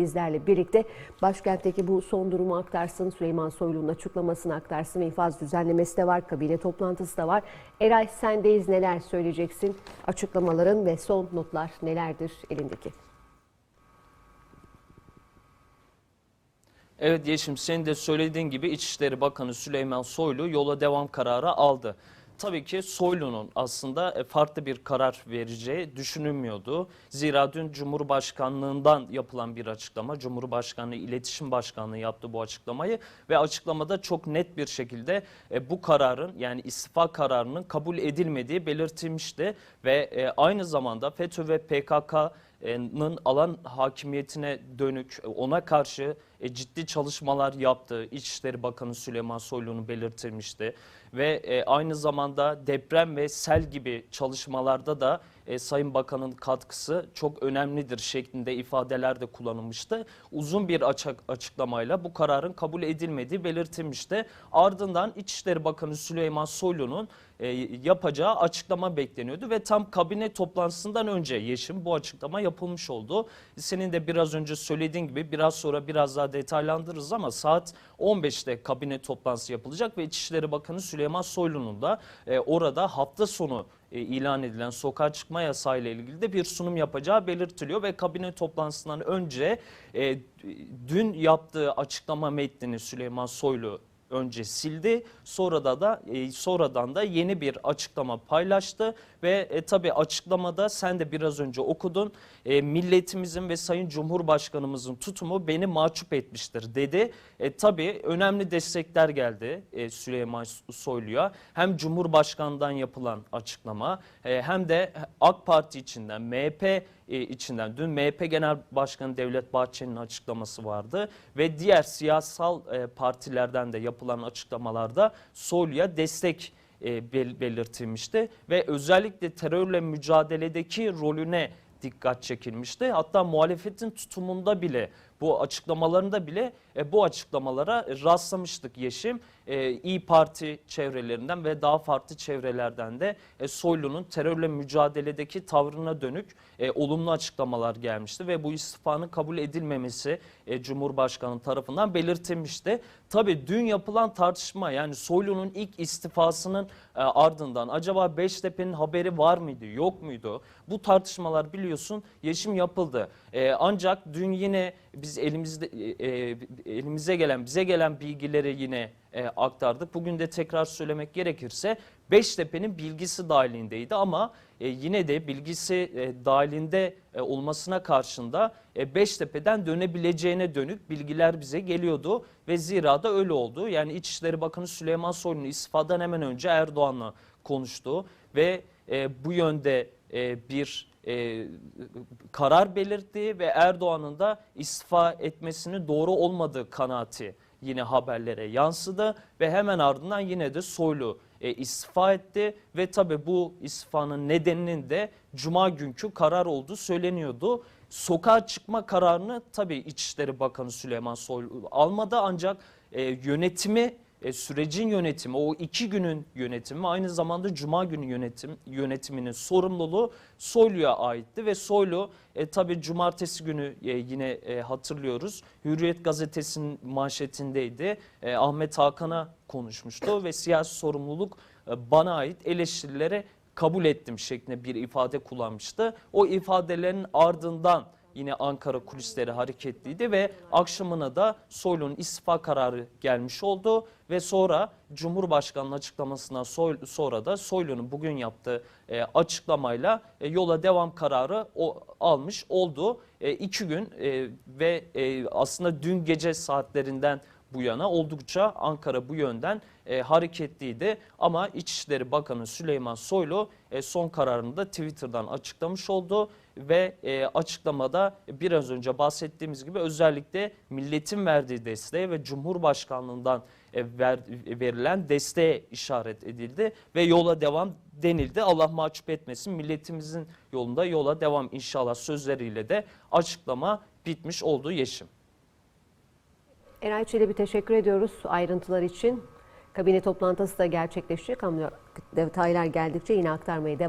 bizlerle birlikte. Başkentteki bu son durumu aktarsın, Süleyman Soylu'nun açıklamasını aktarsın. İnfaz düzenlemesi de var, kabine toplantısı da var. Eray sendeyiz neler söyleyeceksin? Açıklamaların ve son notlar nelerdir elindeki? Evet Yeşim senin de söylediğin gibi İçişleri Bakanı Süleyman Soylu yola devam kararı aldı. Tabii ki Soylu'nun aslında e, farklı bir karar vereceği düşünülmüyordu. Zira dün Cumhurbaşkanlığından yapılan bir açıklama, Cumhurbaşkanlığı İletişim Başkanlığı yaptı bu açıklamayı ve açıklamada çok net bir şekilde e, bu kararın yani istifa kararının kabul edilmediği belirtilmişti ve e, aynı zamanda FETÖ ve PKK alan hakimiyetine dönük ona karşı e, ciddi çalışmalar yaptığı İçişleri Bakanı Süleyman Soylu'nun belirtilmişti. Ve e, aynı zamanda deprem ve sel gibi çalışmalarda da e, Sayın Bakan'ın katkısı çok önemlidir şeklinde ifadeler de kullanılmıştı. Uzun bir açık, açıklamayla bu kararın kabul edilmediği belirtilmişti. Ardından İçişleri Bakanı Süleyman Soylu'nun e, yapacağı açıklama bekleniyordu ve tam kabine toplantısından önce Yeşim bu açıklama yapılmış oldu. Senin de biraz önce söylediğin gibi biraz sonra biraz daha detaylandırırız ama saat 15'te kabine toplantısı yapılacak ve İçişleri Bakanı Süleyman Soylu'nun da e, orada hafta sonu e, ilan edilen sokağa çıkma yasağı ile ilgili de bir sunum yapacağı belirtiliyor ve kabine toplantısından önce e, dün yaptığı açıklama metnini Süleyman Soylu önce sildi. Sonra da e, sonradan da yeni bir açıklama paylaştı ve e, tabii açıklamada sen de biraz önce okudun. E, milletimizin ve Sayın Cumhurbaşkanımızın tutumu beni mahcup etmiştir dedi. E, tabii önemli destekler geldi e, Süleyman Soylu'ya. Hem Cumhurbaşkanından yapılan açıklama e, hem de AK Parti içinden MHP e, içinden dün MHP Genel Başkanı Devlet Bahçeli'nin açıklaması vardı ve diğer siyasal e, partilerden de yapılan açıklamalarda Soylu'ya destek e, bel- belirtilmişti ve özellikle terörle mücadeledeki rolüne dikkat çekilmişti. Hatta muhalefetin tutumunda bile bu açıklamalarında bile e, bu açıklamalara rastlamıştık Yeşim. E, İyi Parti çevrelerinden ve daha farklı çevrelerden de e, Soylu'nun terörle mücadeledeki tavrına dönük e, olumlu açıklamalar gelmişti ve bu istifanın kabul edilmemesi e, Cumhurbaşkanı tarafından belirtilmişti. Tabii dün yapılan tartışma yani Soylu'nun ilk istifasının e, ardından acaba Beştepe'nin haberi var mıydı yok muydu? Bu tartışmalar biliyorsun Yeşim yapıldı. E, ancak dün yine biz elimizde e, e, elimize gelen bize gelen bilgileri yine e, aktardık. Bugün de tekrar söylemek gerekirse Beştepe'nin bilgisi dahilindeydi ama e, yine de bilgisi e, dahilinde e, olmasına karşında e, Beştepe'den dönebileceğine dönük bilgiler bize geliyordu ve zira da öyle oldu. Yani İçişleri Bakanı Süleyman Soylu'nun istifadan hemen önce Erdoğan'la konuştu ve e, bu yönde e, bir e, karar belirtti ve Erdoğan'ın da istifa etmesinin doğru olmadığı kanaati yine haberlere yansıdı ve hemen ardından yine de Soylu e, istifa etti ve tabi bu istifanın nedeninin de cuma günkü karar olduğu söyleniyordu. Sokağa çıkma kararını tabi İçişleri Bakanı Süleyman Soylu almadı ancak e, yönetimi e, sürecin yönetimi, o iki günün yönetimi aynı zamanda Cuma günü yönetim yönetiminin sorumluluğu Soylu'ya aitti ve Soylu e, tabii Cumartesi günü e, yine e, hatırlıyoruz Hürriyet gazetesinin manşetindeydi. E, Ahmet Hakan'a konuşmuştu ve siyasi sorumluluk e, bana ait eleştirilere kabul ettim şeklinde bir ifade kullanmıştı. O ifadelerin ardından yine Ankara kulisleri hareketliydi ve akşamına da Soylu'nun istifa kararı gelmiş oldu ve sonra Cumhurbaşkanı'nın açıklamasından sonra da Soylu'nun bugün yaptığı e, açıklamayla e, yola devam kararı almış oldu. E, iki gün ve aslında dün gece saatlerinden bu yana oldukça Ankara bu yönden e, hareketliydi. Ama İçişleri Bakanı Süleyman Soylu e, son kararını da Twitter'dan açıklamış oldu ve e, açıklamada biraz önce bahsettiğimiz gibi özellikle milletin verdiği desteğe ve Cumhurbaşkanlığından e, ver, verilen desteğe işaret edildi ve yola devam denildi. Allah mahcup etmesin milletimizin yolunda yola devam inşallah sözleriyle de açıklama bitmiş olduğu yeşim. Eray Çelebi teşekkür ediyoruz ayrıntılar için. Kabine toplantısı da gerçekleşecek ama detaylar geldikçe yine aktarmaya devam